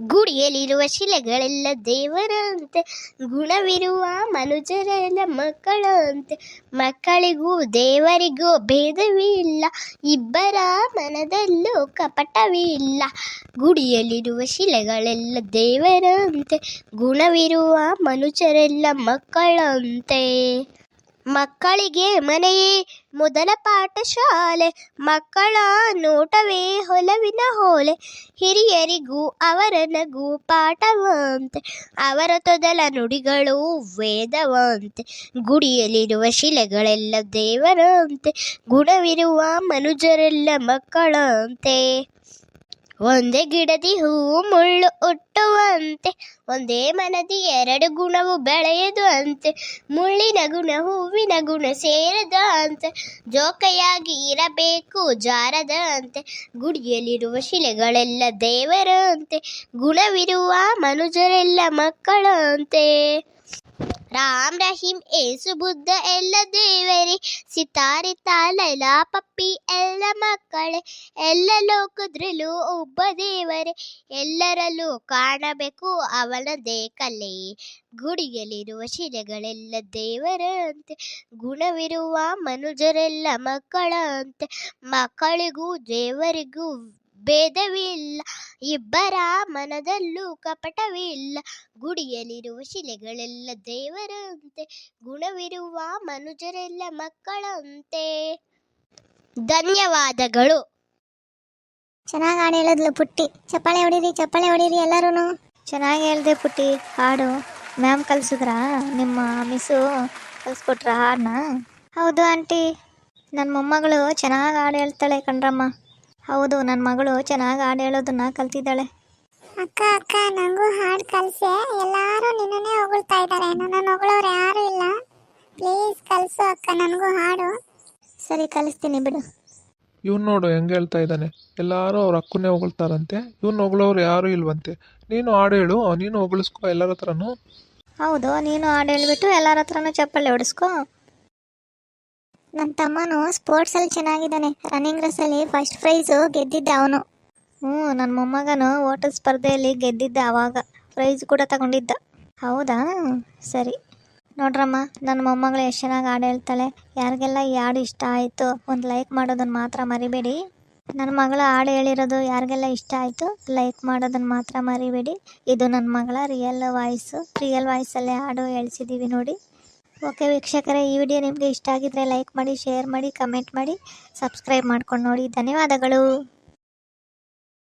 ಗುಡಿಯಲ್ಲಿರುವ ಶಿಲೆಗಳೆಲ್ಲ ದೇವರಂತೆ, ಗುಣವಿರುವ ಮನುಜರೆಲ್ಲ ಮಕ್ಕಳಂತೆ. ಮಕ್ಕಳಿಗೂ ದೇವರಿಗೂ ಭೇದವಿಲ್ಲ, ಇಬ್ಬರ ಮನದಲ್ಲೂ ಕಪಟವಿಲ್ಲ. ಗುಡಿಯಲ್ಲಿರುವ ಶಿಲೆಗಳೆಲ್ಲ ದೇವರಂತೆ, ಗುಣವಿರುವ ಮನುಜರೆಲ್ಲ ಮಕ್ಕಳಂತೆ. ಮಕ್ಕಳಿಗೆ ಮನೆಯೇ ಮೊದಲ ಪಾಠಶಾಲೆ, ಮಕ್ಕಳ ನೋಟವೇ ಹೊಲವಿನ ಹೋಲೆ. ಹಿರಿಯರಿಗೂ ಅವರ ನಗು ಪಾಠವಂತೆ, ಅವರ ತೊದಲ ನುಡಿಗಳು ವೇದವಂತೆ. ಗುಡಿಯಲ್ಲಿರುವ ಶಿಲೆಗಳೆಲ್ಲ ದೇವರಂತೆ, ಗುಣವಿರುವ ಮನುಜರೆಲ್ಲ ಮಕ್ಕಳಂತೆ. ಒಂದೇ ಗಿಡದಿ ಹೂವು ಮುಳ್ಳು ಹುಟ್ಟುವಂತೆ, ಒಂದೇ ಮನದಿ ಎರಡು ಗುಣವು ಬೆಳೆಯದು ಅಂತೆ ಮುಳ್ಳಿನ ಗುಣ ಹೂವಿನ ಗುಣ ಸೇರದ ಅಂತೆ ಜೋಕೆಯಾಗಿ ಇರಬೇಕು ಜಾರದ ಅಂತೆ ಗುಡಿಯಲ್ಲಿರುವ ಶಿಲೆಗಳೆಲ್ಲ ದೇವರಂತೆ, ಗುಣವಿರುವ ಮನುಜರೆಲ್ಲ ಮಕ್ಕಳಂತೆ. ರಾಮ್ ರಹೀಂ, ಏಸು ಬುದ್ಧ ಎಲ್ಲ ಸಿತಾರಿ ತಾಲಲ ಪಪ್ಪಿ ಎಲ್ಲ ಮಕ್ಕಳೇ, ಎಲ್ಲ ಲೋಕದ್ರಲ್ಲೂ ಒಬ್ಬ ದೇವರೇ. ಎಲ್ಲರಲ್ಲೂ ಕಾಣಬೇಕು ಅವನದೇ ಕಲೆ. ಗುಡಿಯಲ್ಲಿರುವ ಶಿಲೆಗಳೆಲ್ಲ ದೇವರಂತೆ, ಗುಣವಿರುವ ಮನುಜರೆಲ್ಲ ಮಕ್ಕಳಂತೆ. ಮಕ್ಕಳಿಗೂ ದೇವರಿಗೂ ಭೇದವಿಲ್ಲ. ಇಬ್ಬರ ಮನದಲ್ಲೂ ಕಪಟವಿಲ್ಲ. ಗುಡಿಯಲ್ಲಿರುವ ಶಿಲೆಗಳೆಲ್ಲ ದೇವರಂತೆ ಗುಣವಿರುವ ಮನುಜರೆಲ್ಲ ಮಕ್ಕಳಂತೆ. ಧನ್ಯವಾದಗಳು. ಚೆನ್ನಾಗಿ ಹಾಡು ಹೇಳಿದ್ಲು ಪುಟ್ಟಿ. ಚಪ್ಪಾಳೆ ಹೊಡೀರಿ ಚಪ್ಪಾಳೆ ಹೊಡೀರಿ ಎಲ್ಲರೂ ಚೆನ್ನಾಗಿ ಹೇಳ್ದೆ ಪುಟ್ಟಿ ಹಾಡು. ಮ್ಯಾಮ್ ಕಲ್ಸಿದ್ರ? ನಿಮ್ಮ ಮಿಸ್ಸು ಕಲಿಸ್ಕೊಟ್ರ ಹಾಡನ್ನ ಹೌದು ಆಂಟಿ. ನನ್ನ ಮೊಮ್ಮಗಳು ಚೆನ್ನಾಗಿ ಹಾಡು ಹೇಳ್ತಾಳೆ ಕಣ್ರಮ್ಮ. ಹೌದು ನನ್ನ ಮಗಳು ಚೆನ್ನಾಗಿ ಹಾಡು ಹೇಳೋದನ್ನ ಕಲ್ತಿದ್ದಾಳೆ. ಅಕ್ಕ ಅಕ್ಕ ನನಗೂ ಹಾಡು ಕಲಿಸೆ. ಎಲ್ಲರೂ ನಿನ್ನನ್ನೇ ಹೊಗಳ್ತಾ ಇದ್ದಾರೆ ನನ್ನ ಹೊಗಳವ್ರು ಯಾರು ಇಲ್ಲ. ಪ್ಲೀಸ್ ಕಲಿಸು ಅಕ್ಕ ನನಗೂ ಹಾಡು. ಸರಿ ಕಲಿಸ್ತೀನಿ ಬಿಡು. ಇವ್ನು ನೋಡು ಹೆಂಗೆ ಹೇಳ್ತಾ ಇದ್ದಾನೆ. ಎಲ್ಲರೂ ಅವ್ರ ಅಕ್ಕನೇ ಹೊಗಳ್ತಾರಂತೆ. ಇವ್ನು ಹೊಗಳವ್ರು ಯಾರೂ ಇಲ್ವಂತೆ. ನೀನು ಹಾಡು ಹೇಳು ನೀನು ಹೊಗಳಿಸ್ಕೋ ಎಲ್ಲರ ಹತ್ರನೂ. ಹೌದು ನೀನು ಹಾಡು ಹೇಳ್ಬಿಟ್ಟು ಎಲ್ಲರ ಹತ್ರನೂ ಚಪ್ಪಲಿ ಹೊಡಿಸ್ಕೊ. ನನ್ನ ತಮ್ಮನು ಸ್ಪೋರ್ಟ್ಸಲ್ಲಿ ಚೆನ್ನಾಗಿದ್ದಾನೆ. ರನ್ನಿಂಗ್ ರೇಸಲ್ಲಿ ಫಸ್ಟ್ ಪ್ರೈಸು ಗೆದ್ದಿದ್ದ ಅವನು. ಹ್ಞೂ ನನ್ನ ಮೊಮ್ಮಗನು ಓಟದ ಸ್ಪರ್ಧೆಯಲ್ಲಿ ಗೆದ್ದಿದ್ದ ಆವಾಗ ಪ್ರೈಸ್ ಕೂಡ ತಗೊಂಡಿದ್ದ. ಹೌದಾ? ಸರಿ. ನೋಡ್ರಮ್ಮ ನನ್ನ ಮೊಮ್ಮಗಳು ಎಷ್ಟು ಚೆನ್ನಾಗಿ ಹಾಡು ಹೇಳ್ತಾಳೆ. ಯಾರಿಗೆಲ್ಲ ಈ ಹಾಡು ಇಷ್ಟ ಆಯಿತು, ಒಂದು ಲೈಕ್ ಮಾಡೋದನ್ನು ಮಾತ್ರ ಮರಿಬೇಡಿ. ನನ್ನ ಮಗಳ ಹಾಡು ಹೇಳಿರೋದು ಯಾರಿಗೆಲ್ಲ ಇಷ್ಟ ಆಯಿತು ಲೈಕ್ ಮಾಡೋದನ್ನು ಮಾತ್ರ ಮರಿಬೇಡಿ. ಇದು ನನ್ನ ಮಗಳ ರಿಯಲ್ ವಾಯ್ಸು ರಿಯಲ್ ವಾಯ್ಸಲ್ಲೇ ಹಾಡು ಹೇಳ್ಸಿದ್ದೀವಿ ನೋಡಿ. ಓಕೆ ವೀಕ್ಷಕರೇ, ಈ ವಿಡಿಯೋ ನಿಮಗೆ ಇಷ್ಟ ಆಗಿದ್ರೆ ಲೈಕ್ ಮಾಡಿ ಶೇರ್ ಮಾಡಿ ಕಮೆಂಟ್ ಮಾಡಿ ಸಬ್ಸ್ಕ್ರೈಬ್ ಮಾಡ್ಕೊಂಡು ನೋಡಿ. ಧನ್ಯವಾದಗಳು.